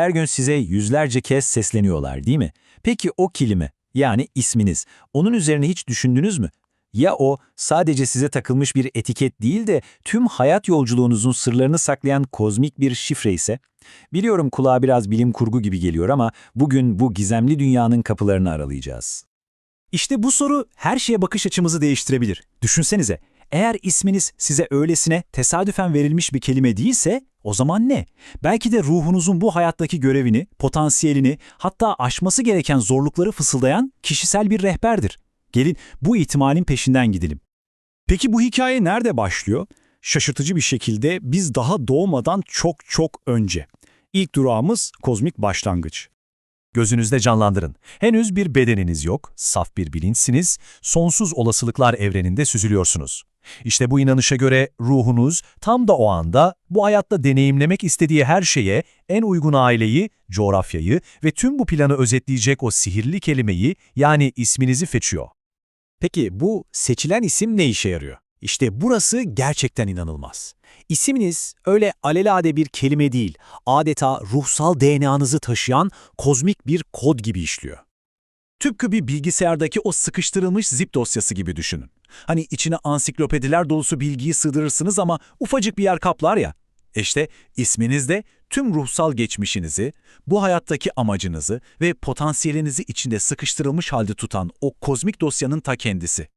Her gün size yüzlerce kez sesleniyorlar değil mi? Peki o kelime, yani isminiz, onun üzerine hiç düşündünüz mü? Ya o sadece size takılmış bir etiket değil de tüm hayat yolculuğunuzun sırlarını saklayan kozmik bir şifre ise? Biliyorum kulağa biraz bilim kurgu gibi geliyor ama bugün bu gizemli dünyanın kapılarını aralayacağız. İşte bu soru her şeye bakış açımızı değiştirebilir. Düşünsenize, eğer isminiz size öylesine tesadüfen verilmiş bir kelime değilse, o zaman ne? Belki de ruhunuzun bu hayattaki görevini, potansiyelini, hatta aşması gereken zorlukları fısıldayan kişisel bir rehberdir. Gelin bu ihtimalin peşinden gidelim. Peki bu hikaye nerede başlıyor? Şaşırtıcı bir şekilde biz daha doğmadan çok çok önce. İlk durağımız kozmik başlangıç. Gözünüzde canlandırın. Henüz bir bedeniniz yok, saf bir bilinçsiniz, sonsuz olasılıklar evreninde süzülüyorsunuz. İşte bu inanışa göre ruhunuz tam da o anda bu hayatta deneyimlemek istediği her şeye en uygun aileyi, coğrafyayı ve tüm bu planı özetleyecek o sihirli kelimeyi yani isminizi feçiyor. Peki bu seçilen isim ne işe yarıyor? İşte burası gerçekten inanılmaz. İsminiz öyle alelade bir kelime değil, adeta ruhsal DNA'nızı taşıyan kozmik bir kod gibi işliyor. Tıpkı bir bilgisayardaki o sıkıştırılmış zip dosyası gibi düşünün. Hani içine ansiklopediler dolusu bilgiyi sığdırırsınız ama ufacık bir yer kaplar ya. İşte isminiz de tüm ruhsal geçmişinizi, bu hayattaki amacınızı ve potansiyelinizi içinde sıkıştırılmış halde tutan o kozmik dosyanın ta kendisi.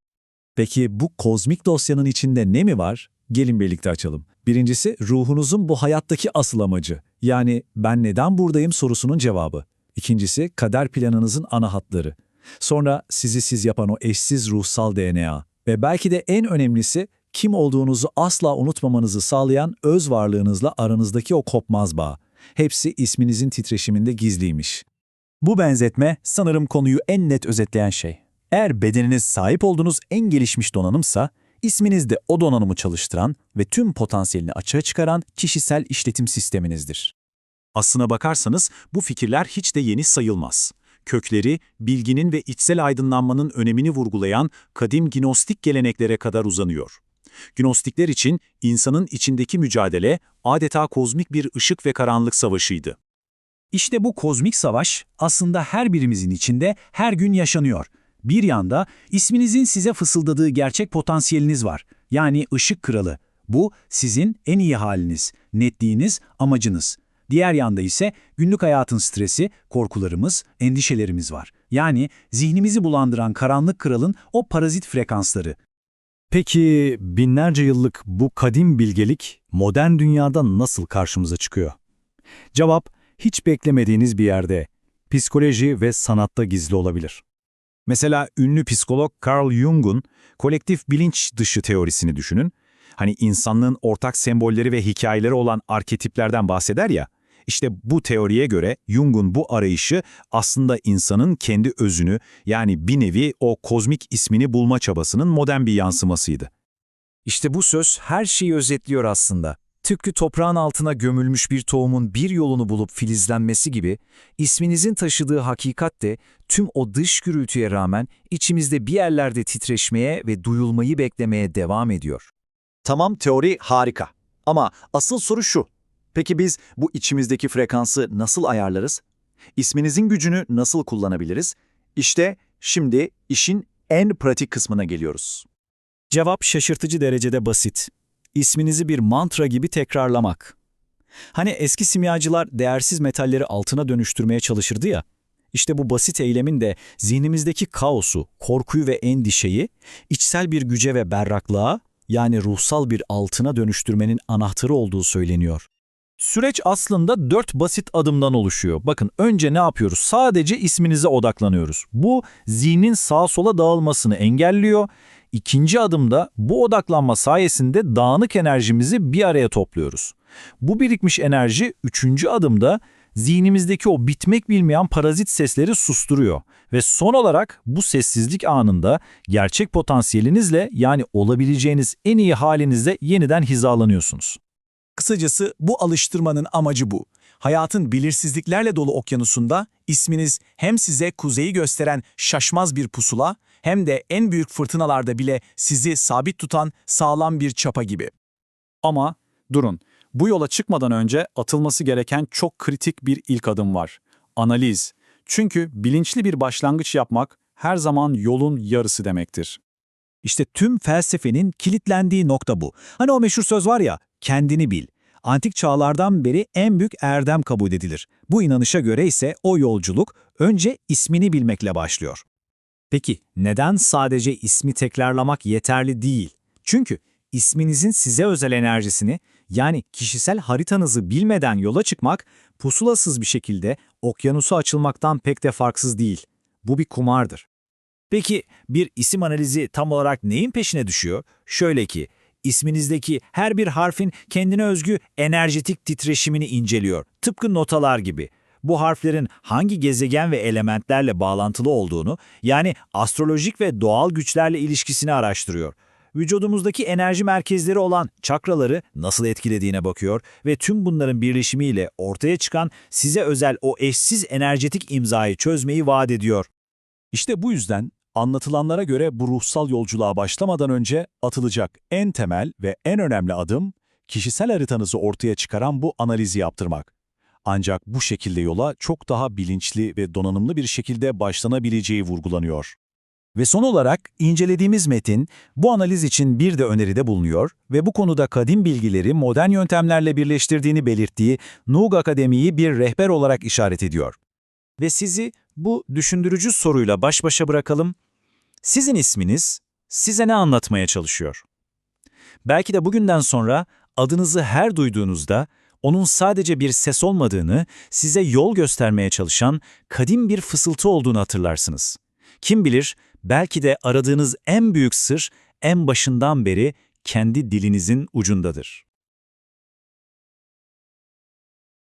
Peki bu kozmik dosyanın içinde ne mi var? Gelin birlikte açalım. Birincisi ruhunuzun bu hayattaki asıl amacı. Yani ben neden buradayım sorusunun cevabı. İkincisi kader planınızın ana hatları. Sonra sizi siz yapan o eşsiz ruhsal DNA. Ve belki de en önemlisi kim olduğunuzu asla unutmamanızı sağlayan öz varlığınızla aranızdaki o kopmaz bağ. Hepsi isminizin titreşiminde gizliymiş. Bu benzetme sanırım konuyu en net özetleyen şey. Eğer bedeniniz sahip olduğunuz en gelişmiş donanımsa, isminiz de o donanımı çalıştıran ve tüm potansiyelini açığa çıkaran kişisel işletim sisteminizdir. Aslına bakarsanız bu fikirler hiç de yeni sayılmaz. Kökleri, bilginin ve içsel aydınlanmanın önemini vurgulayan kadim gnostik geleneklere kadar uzanıyor. Gnostikler için insanın içindeki mücadele adeta kozmik bir ışık ve karanlık savaşıydı. İşte bu kozmik savaş aslında her birimizin içinde her gün yaşanıyor. Bir yanda isminizin size fısıldadığı gerçek potansiyeliniz var. Yani ışık kralı. Bu sizin en iyi haliniz, netliğiniz, amacınız. Diğer yanda ise günlük hayatın stresi, korkularımız, endişelerimiz var. Yani zihnimizi bulandıran karanlık kralın o parazit frekansları. Peki binlerce yıllık bu kadim bilgelik modern dünyada nasıl karşımıza çıkıyor? Cevap hiç beklemediğiniz bir yerde, psikoloji ve sanatta gizli olabilir. Mesela ünlü psikolog Carl Jung'un kolektif bilinç dışı teorisini düşünün. Hani insanlığın ortak sembolleri ve hikayeleri olan arketiplerden bahseder ya. İşte bu teoriye göre Jung'un bu arayışı aslında insanın kendi özünü yani bir nevi o kozmik ismini bulma çabasının modern bir yansımasıydı. İşte bu söz her şeyi özetliyor aslında. Tıpkı toprağın altına gömülmüş bir tohumun bir yolunu bulup filizlenmesi gibi, isminizin taşıdığı hakikat de tüm o dış gürültüye rağmen içimizde bir yerlerde titreşmeye ve duyulmayı beklemeye devam ediyor. Tamam teori harika. Ama asıl soru şu. Peki biz bu içimizdeki frekansı nasıl ayarlarız? İsminizin gücünü nasıl kullanabiliriz? İşte şimdi işin en pratik kısmına geliyoruz. Cevap şaşırtıcı derecede basit. İsminizi bir mantra gibi tekrarlamak. Hani eski simyacılar değersiz metalleri altına dönüştürmeye çalışırdı ya. İşte bu basit eylemin de zihnimizdeki kaosu, korkuyu ve endişeyi içsel bir güce ve berraklığa yani ruhsal bir altına dönüştürmenin anahtarı olduğu söyleniyor. Süreç aslında dört basit adımdan oluşuyor. Bakın önce ne yapıyoruz? Sadece isminize odaklanıyoruz. Bu zihnin sağa sola dağılmasını engelliyor. İkinci adımda bu odaklanma sayesinde dağınık enerjimizi bir araya topluyoruz. Bu birikmiş enerji üçüncü adımda zihnimizdeki o bitmek bilmeyen parazit sesleri susturuyor. Ve son olarak bu sessizlik anında gerçek potansiyelinizle yani olabileceğiniz en iyi halinizle yeniden hizalanıyorsunuz. Kısacası bu alıştırmanın amacı bu. Hayatın belirsizliklerle dolu okyanusunda isminiz hem size kuzeyi gösteren şaşmaz bir pusula hem de en büyük fırtınalarda bile sizi sabit tutan sağlam bir çapa gibi. Ama durun, Bu yola çıkmadan önce atılması gereken çok kritik bir ilk adım var. Analiz. Çünkü bilinçli bir başlangıç yapmak her zaman yolun yarısı demektir. İşte tüm felsefenin kilitlendiği nokta bu. Hani o meşhur söz var ya, kendini bil. Antik çağlardan beri en büyük erdem kabul edilir. Bu inanışa göre ise o yolculuk önce ismini bilmekle başlıyor. Peki neden sadece ismi tekrarlamak yeterli değil? Çünkü isminizin size özel enerjisini yani kişisel haritanızı bilmeden yola çıkmak pusulasız bir şekilde okyanusu açılmaktan pek de farksız değil. Bu bir kumardır. Peki bir isim analizi tam olarak neyin peşine düşüyor? Şöyle ki, isminizdeki her bir harfin kendine özgü enerjetik titreşimini inceliyor. Tıpkı notalar gibi. Bu harflerin hangi gezegen ve elementlerle bağlantılı olduğunu, yani astrolojik ve doğal güçlerle ilişkisini araştırıyor. Vücudumuzdaki enerji merkezleri olan çakraları nasıl etkilediğine bakıyor ve tüm bunların birleşimiyle ortaya çıkan size özel o eşsiz enerjetik imzayı çözmeyi vaat ediyor. İşte bu yüzden anlatılanlara göre bu ruhsal yolculuğa başlamadan önce atılacak en temel ve en önemli adım kişisel haritanızı ortaya çıkaran bu analizi yaptırmak. Ancak bu şekilde yola çok daha bilinçli ve donanımlı bir şekilde başlanabileceği vurgulanıyor. Ve son olarak incelediğimiz metin bu analiz için bir de öneride bulunuyor ve bu konuda kadim bilgileri modern yöntemlerle birleştirdiğini belirttiği Nug Akademi'yi bir rehber olarak işaret ediyor. Ve sizi bu düşündürücü soruyla baş başa bırakalım. Sizin isminiz size ne anlatmaya çalışıyor? Belki de bugünden sonra adınızı her duyduğunuzda onun sadece bir ses olmadığını, size yol göstermeye çalışan kadim bir fısıltı olduğunu hatırlarsınız. Kim bilir, belki de aradığınız en büyük sır en başından beri kendi dilinizin ucundadır.